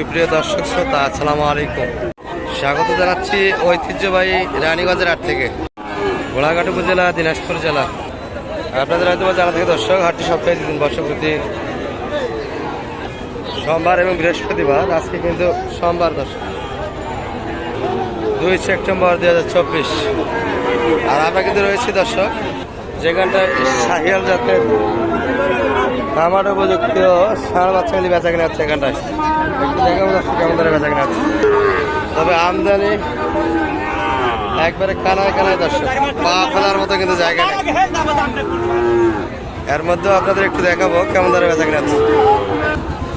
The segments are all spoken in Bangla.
সুপ্রিয় দর্শক শ্রোতা, আসসালামু আলাইকুম। স্বাগত জানাচ্ছি ঐতিহ্যবাহী রানীগঞ্জের হাট থেকে। গোলাঘাট উপজেলা, দিনাজপুর জেলা। আপনাদের হয়তো জানা থেকে, দর্শক, হাটটি সপ্তাহে দিন বর্ষপ্রতি সোমবার এবং বৃহস্পতিবার, আজকে কিন্তু সোমবার দর্শক। দুই সেপ্টেম্বর দুই হাজার চব্বিশ। আর আমরা কিন্তু রয়েছি দর্শক, যেখানটায় শাহিয়াল জাতের আমার উপযুক্ত সাড়ে বাচ্চাগুলি বেচা কিনা হচ্ছে এখানটায়। কেমন ধরে বেচা কিনা তবে আমদানি একবারে কানায় কানায় দর্শক, পা ফেলার মতো কিন্তু জায়গা এর মধ্যেও আপনাদের একটু দেখাবো কেমন ধরে বেচা কিনা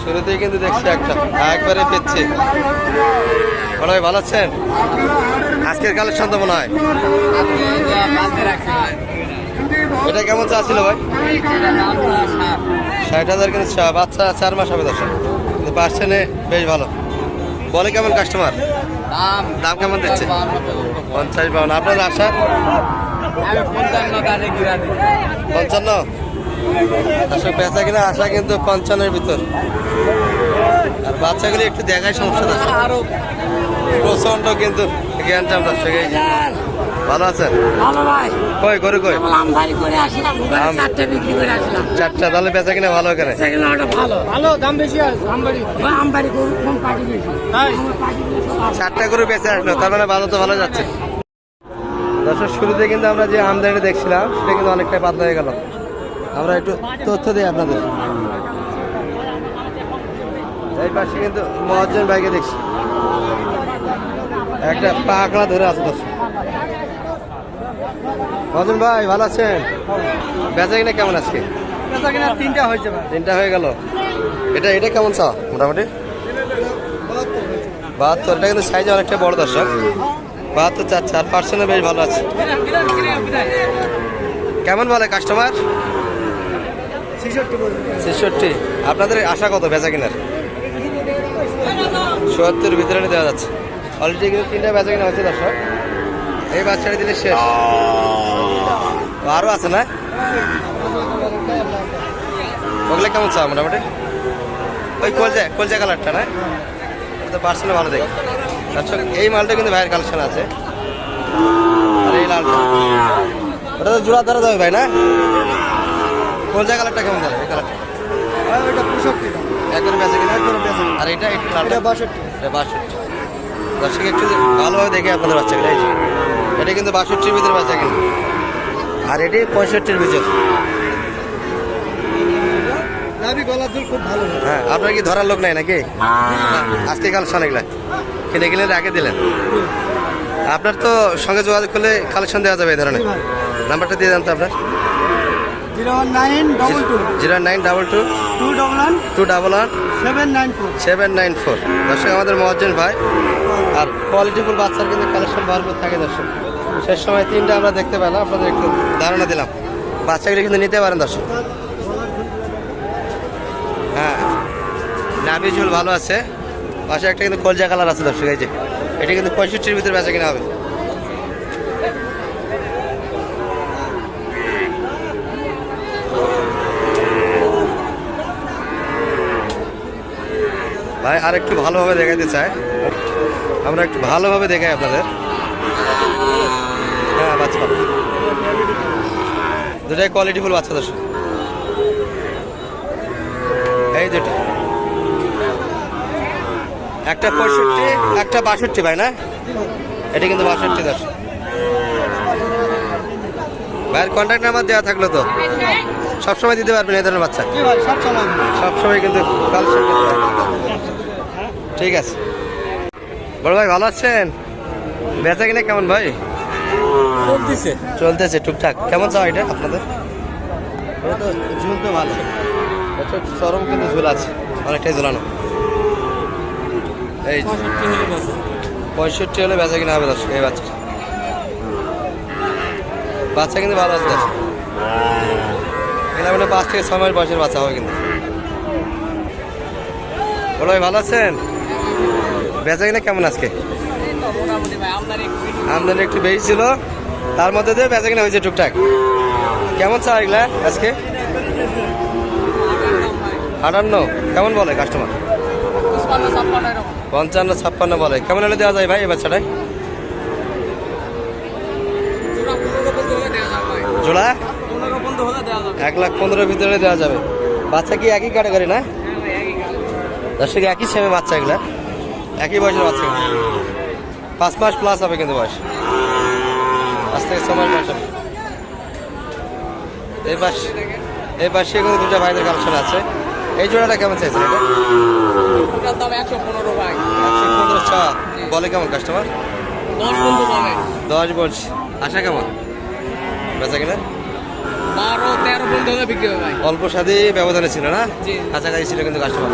শুরুতেই কিন্তু দেখছি একটা, একবারে পেচ্ছে। বড় ভালো আছেন? আজকের কালেকশন তো মনে হয়। এটা কেমন চা ছিল ভাই? ষাট হাজার কিন্তু বাচ্চা চার মাস হবে দর্শক। পার্সেন্টে বেশ ভালো। বলে কেমন কাস্টমার দাম দাম কেমন দিচ্ছে? পঞ্চাশ বাউন আপনার আশা? পঞ্চান্ন দর্শক বেচা কিনা আশা কিন্তু পঞ্চান্নের ভিতর। আর বাচ্চাগুলি একটু দেখায় সমস্যা দর্শক প্রচণ্ড কিন্তু জ্ঞানটা এই যে। ভালো আছেন? ভালো ভাই। কই গরু কই? আমদানি করে আসলাম চারটে বিক্রি করে আসলাম। চারটা তাহলে বেচা কিনা ভালো এখানে? সেখানে ভালো। ভালো দাম বেশি আছে আমবাড়ি আমবাড়ি গরু কম পাটি বেশি। তাই? চারটা করে বেঁচে আসলো তার মানে ভালো তো ভালো যাচ্ছে। দর্শক শুরুতে কিন্তু আমরা যে আমদানি দেখছিলাম সেটা কিন্তু অনেকটাই পাতলা হয়ে গেল। আমরা একটু তথ্য দিই আপনাদের। এই পাশে কিন্তু মহাজন ভাইকে দেখছি। একটা পাকড়া ধরে আছে দর্শক। মহাজন ভাই ভালো আছেন? বেচা কিনা কেমন আজকে? বেচা কিনা তিনটা হয়েছে ভাই। তিনটা হয়ে গেল। এটা এটা কেমন চা? মোটামুটি? বাহাত্তর এটা কিন্তু সাইজ অনেকটা বড় দর্শক। বাহাত্তর চার চার পার্সেন্টে বেশ ভালো আছে। কেমন বলে কাস্টমার ছেষট্টি ছেষট্টি। আপনাদের আশা কত বেচা কিনার? চুয়াত্তর ভিতরে দেওয়া যাচ্ছে। অলরেডি কিন্তু তিনটা বেচা কিনা হচ্ছে দর্শক। এই বাচ্চাটা দিলে শেষ। আরও আছে না? ওগুলো কেমন চা মোটামুটি? ওই কলজা কলজা কালারটা না? তো পার্সেন্টে ভালো দেখে দর্শক এই মালটা কিন্তু ভাইয়ের কালেকশন আছে। আর এই লালটা। ওটা তো জোড়া ধরা যাবে ভাই না? কলজা কালারটা কেমন যাবে এই কালারটা? ওইটা পঁয়ষট্টি দাম একবারে বেঁচে কিনা? আর এটা এটা বাষট্টি। এটা বাষট্টি। দর্শক একটু ভালোভাবে দেখে আপনাদের বাচ্চাগুলো এটা কিন্তু বাষট্টির ভিতরে বাচ্চা কিনা। আর এটি পঁয়ষট্টির ভিতর। নাবি গলার দুল খুব ভালো। হ্যাঁ আপনার কি ধরার লোক নাই নাকি? আজকে কালেকশন এগুলা কিনে কিনে আগে দিলেন। আপনার তো সঙ্গে যোগাযোগ করলে কালেকশন দেওয়া যাবে এই ধরনের। নাম্বারটা দিয়ে দেন তো আপনার। Zero nine double two. Zero nine double two. Two double one. Two double one. Seven nine four. Seven nine four. দর্শক আমাদের মহাজন ভাই। আর কোয়ালিটিফুল বাচ্চার কিন্তু কালেকশন ভরপুর থাকে দর্শক। শেষ সময় তিনটা আমরা দেখতে পেলাম, আপনাদের একটু ধারণা দিলাম। বাচ্চাগুলি কিন্তু নিতে পারেন দর্শক। হ্যাঁ নাবি ঝুল ভালো আছে। পাশে একটা কিন্তু কলজা কালার আছে দর্শক, এই যে। এটা কিন্তু পঁয়ষট্টির ভিতরে বেচা কিনা হবে। ভাই আর একটু ভালোভাবে দেখাইতে চাই। আমরা একটু ভালোভাবে দেখাই আপনাদের। হ্যাঁ বাচ্চা দুটাই কোয়ালিটিফুল বাচ্চা দর্শক। এই দুটো। একটা পঁয়ষট্টি একটা বাষট্টি ভাই না? এটা কিন্তু বাষট্টি দর্শক। ভাইয়ের কন্ট্যাক্ট নাম্বার দেওয়া থাকল তো? সবসময় দিতে পারবেন এই ধরনের বাচ্চা। সবসময়। কিন্তু। ঠিক আছে। বড় ভাই ভালো আছেন? বেচা কিনা কেমন ভাই? চলতেছে। চলতেছে টুকটাক। কেমন চাও এটা আপনাদের? এটা তো ঝুল তো ভালো। এটা চরম কিন্তু ঝুল আছে। অনেকটাই ঝুলানো। এই পঁয়ষট্টি হলে বেচা। কিনা হবে দর্শক এই বাচ্চা বাচ্চা কিন্তু ভালো আছে দর্শক। এখানে মানে পাঁচ থেকে ছয় মাস বয়সের বাচ্চা হবে কিন্তু। বলো ভাই ভালো আছেন? বেচা কিনা কেমন আজকে? আমদানি একটু বেশি ছিল। তার মধ্যে দিয়ে বেচা কিনা হয়েছে টুকটাক। কেমন চা এগুলা আজকে? আটান্ন। কেমন বলে কাস্টমার পঞ্চান্ন, ছাপ্পান্ন বলে। কেমন হলে দেওয়া যায় ভাই এই বাচ্চাটায়? জোড়া? পনেরো পনেরো এক লাখ পনেরোর ভিতরে দেওয়া যাবে। বাচ্চা কি একই ক্যাটাগরি না? দর্শক, একই সেমে বাচ্চা এগুলা। একই বয়সের বাচ্চা। পাঁচ মাস প্লাস হবে কিন্তু বয়স। পাঁচ থেকে ছ মাস বয়স হবে। এই পাশ এই পাশে কিন্তু দুটা ভাইদের কালেকশন আছে। এই জোড়াটা কেমন চাইছেন এটা? ওটার দাম একশো পনেরো ভাই। একশো পনেরো ছ। বলে কেমন কাস্টমার দশ বন্ধু বলে। দশ বলছি। আশা কেমন? বেচা কিনা? বারো তেরো পর্যন্ত হলে বিক্রি হবে ভাই। অল্প স্বাদে ব্যবধানে ছিল না। কাছাকাছি ছিল কিন্তু কাস্টমার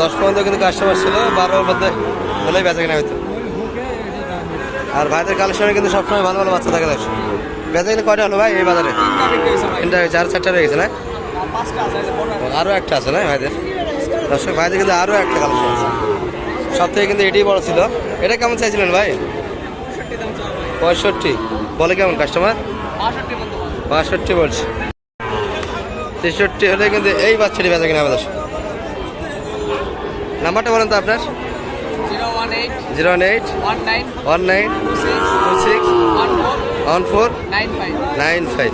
দশ পর্যন্ত কিন্তু কাস্টমার ছিল বারোর মধ্যে হলেই বেচা কিনা হইতো। আর ভাইদের কালেকশনে কিন্তু সবসময় ভালো ভালো বাচ্চা থাকে দর্শক বেচা কিনা কয়টা হলো ভাই এই বাজারে? তিনটা হয়েছে চার চারটা রয়ে গেছে না। আরও একটা আছে না ভাইদের? দর্শক ভাইদের কিন্তু আরও একটা কালেকশন আছে। সব থেকে কিন্তু এটাই বড় ছিল। এটা কেমন চাইছিলেন ভাই? পঁয়ষট্টি। বলে কেমন কাস্টমার বাষট্টি বলছে। তেষট্টি হলে কিন্তু এই বাচ্চাটি বেচা কিনা দর্শক। নাম্বারটা বলেন তো আপনার? Zero one eight, one nine, two six, one four, nine five.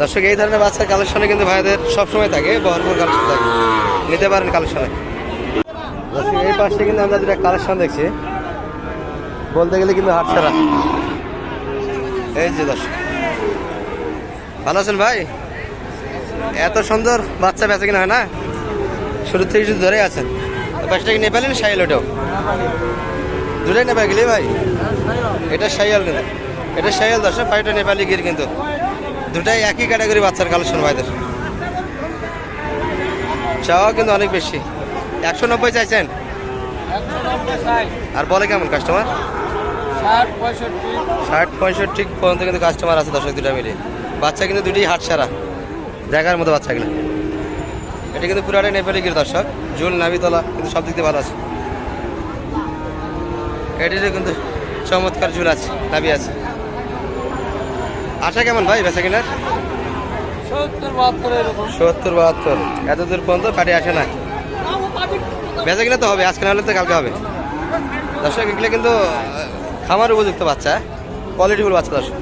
দর্শক, এই ধরনের বাচ্চার কালেকশনে কিন্তু ভাইদের সবসময় থাকে ভরপুর কালেকশন থাকে। নিতে পারেন কালেকশনে। দর্শক, এই পাশে কিন্তু আমরা দুটা কালেকশন দেখছি। বলতে গেলে কিন্তু হাট ছাড়া এই যে দর্শক। ভালো আছেন ভাই? এত সুন্দর বাচ্চা বেচা কিনা হয় না? শুরু থেকে শুধু ধরে আছেন। পাশটা কি নেপালি না সাইল ওটাও। দুটাই নেপাল গেলি ভাই। এটা সাইয়াল কিন্তু। এটা সাইয়াল দর্শক পাইটা নেপালি গির কিন্তু। দুটাই একই ক্যাটাগরি বাচ্চার কালেকশন ভাইদের। চাওয়া কিন্তু অনেক বেশি। একশো নব্বই চাইছেন? আর বলে কেমন কাস্টমার ষাট পঁয়ষট্টি। ষাট পঁয়ষট্টি পর্যন্ত কিন্তু কাস্টমার আছে দর্শক দুটা মিলে বাচ্চা কিন্তু দুটি হাট সারা দেখার মতো বাচ্চাগুলো এটা কিন্তু পুরাটাই নেপালি গির দর্শক। জুল নাবিতলা কিন্তু সব দিক দিয়ে ভালো আছে। এটিরও কিন্তু চমৎকার জুল আছে নাবি আছে। আশা কেমন ভাই বেচা কিনার? সত্তর বাহাত্তর এত দূর পর্যন্ত পাটি আসে না। বেচা কিনা তো হবে আজকে না হলে তো কালকে হবে। দর্শক এগুলো কিন্তু খামার উপযুক্ত বাচ্চা। কোয়ালিটিফুল বাচ্চা দর্শক।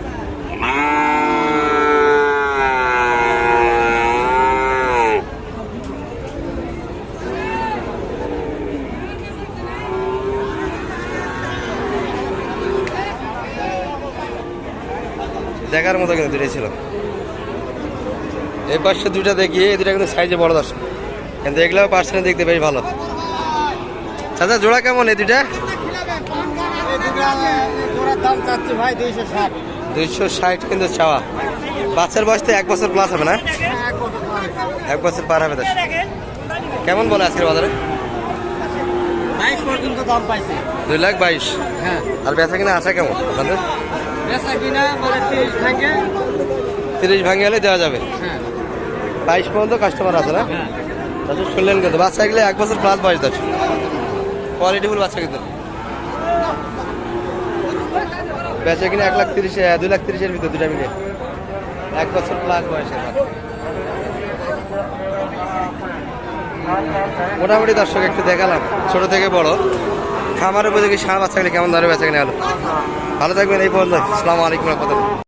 দেখার মতো কিন্তু দুটোই ছিল। এই পাশে দুইটা দেখি এই দুটা কিন্তু সাইজে বড় দর্শক। কিন্তু এগুলো পার্সেন্ট দেখতে বেশ ভালো। চাচা জোড়া কেমন এই দুইটা? দুইশো ষাট কিন্তু চাওয়া। বাচ্চার বয়স তো এক বছর প্লাস হবে না? এক বছর পার হবে দর্শক। কেমন বলে আজকের বাজারে? দুই লাখ বাইশ। হ্যাঁ। আর বেচা কিনা আসা কেমন? আপনাদের? তিরিশ ভাঙে হলে দেওয়া যাবে। হ্যাঁ। বাইশ পর্যন্ত কাস্টমার আছে না? হ্যাঁ। শুনলেন কিন্তু বাচ্চা এগুলো এক বছর প্লাস বয়স দর্শক কোয়ালিটিফুল বাচ্চা কিন্তু। বেচা কিনা এক লাখ তিরিশ দুই লাখ তিরিশের ভিতর দুটা মিলে। এক বছর প্লাস বয়সের মোটামুটি দর্শক একটু দেখালাম ছোট থেকে বড়। খামার উপযোগী সার বাচ্চাগুলি কেমন ধরে বেচা কিনা হলো ভালো থাকবেন, এই পর্যন্ত আসসালামু আলাইকুম